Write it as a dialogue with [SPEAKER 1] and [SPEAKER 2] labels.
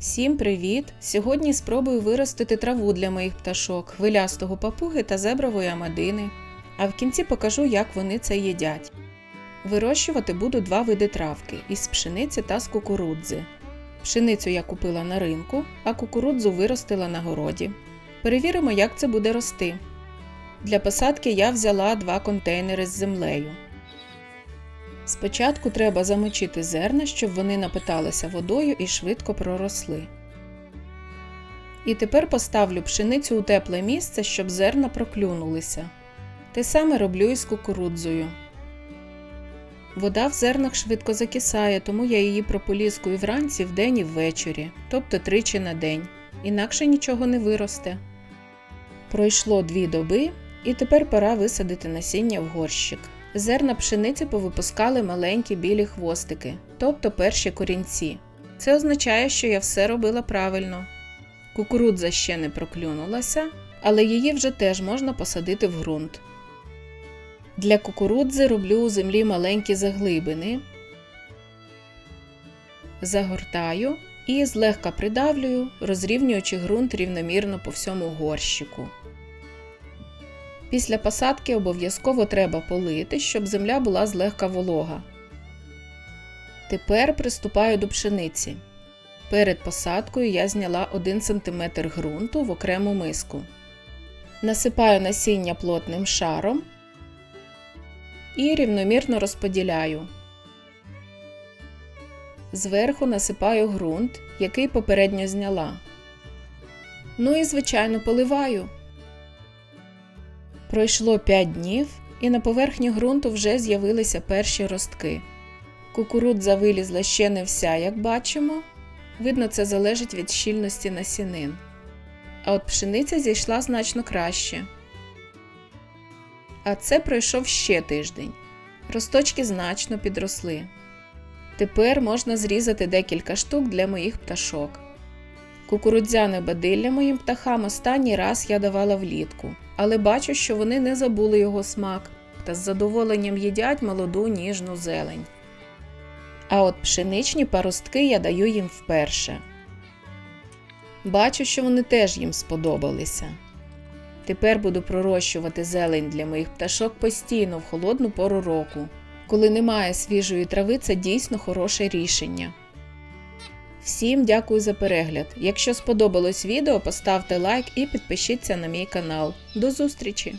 [SPEAKER 1] Всім привіт! Сьогодні спробую виростити траву для моїх пташок, хвилястого папуги та зебрової амадини. А в кінці покажу, як вони це їдять. Вирощувати буду два види травки із пшениці та з кукурудзи. Пшеницю я купила на ринку, а кукурудзу виростила на городі. Перевіримо, як це буде рости. Для посадки я взяла два контейнери з землею. Спочатку треба замочити зерна, щоб вони напиталися водою і швидко проросли. І тепер поставлю пшеницю у тепле місце, щоб зерна проклюнулися. Те саме роблю і з кукурудзою. Вода в зернах швидко закисає, тому я її прополіскую вранці вдень і ввечері, тобто тричі на день. Інакше нічого не виросте. Пройшло дві доби, і тепер пора висадити насіння в горщик. Зерна пшениці повипускали маленькі білі хвостики, тобто перші корінці. Це означає, що я все робила правильно. Кукурудза ще не проклюнулася, але її вже теж можна посадити в ґрунт. Для кукурудзи роблю у землі маленькі заглибини, загортаю і злегка придавлюю, розрівнюючи ґрунт рівномірно по всьому горщику. Після посадки обов'язково треба полити, щоб земля була злегка волога. Тепер приступаю до пшениці. Перед посадкою я зняла 1 см ґрунту в окрему миску. Насипаю насіння плотним шаром і рівномірно розподіляю. Зверху насипаю ґрунт, який попередньо зняла. Ну і, звичайно, поливаю. Пройшло 5 днів, і на поверхні ґрунту вже з'явилися перші ростки. Кукурудза вилізла ще не вся, як бачимо. Видно, це залежить від щільності насінин. А от пшениця зійшла значно краще. А це пройшов ще тиждень. Росточки значно підросли. Тепер можна зрізати декілька штук для моїх пташок. Кукурудзяне бадилля моїм птахам останній раз я давала влітку, але бачу, що вони не забули його смак та з задоволенням їдять молоду ніжну зелень. А от пшеничні паростки я даю їм вперше. Бачу, що вони теж їм сподобалися. Тепер буду пророщувати зелень для моїх пташок постійно в холодну пору року. Коли немає свіжої трави, це дійсно хороше рішення. Всім дякую за перегляд. Якщо сподобалось відео, поставте лайк і підпишіться на мій канал. До зустрічі!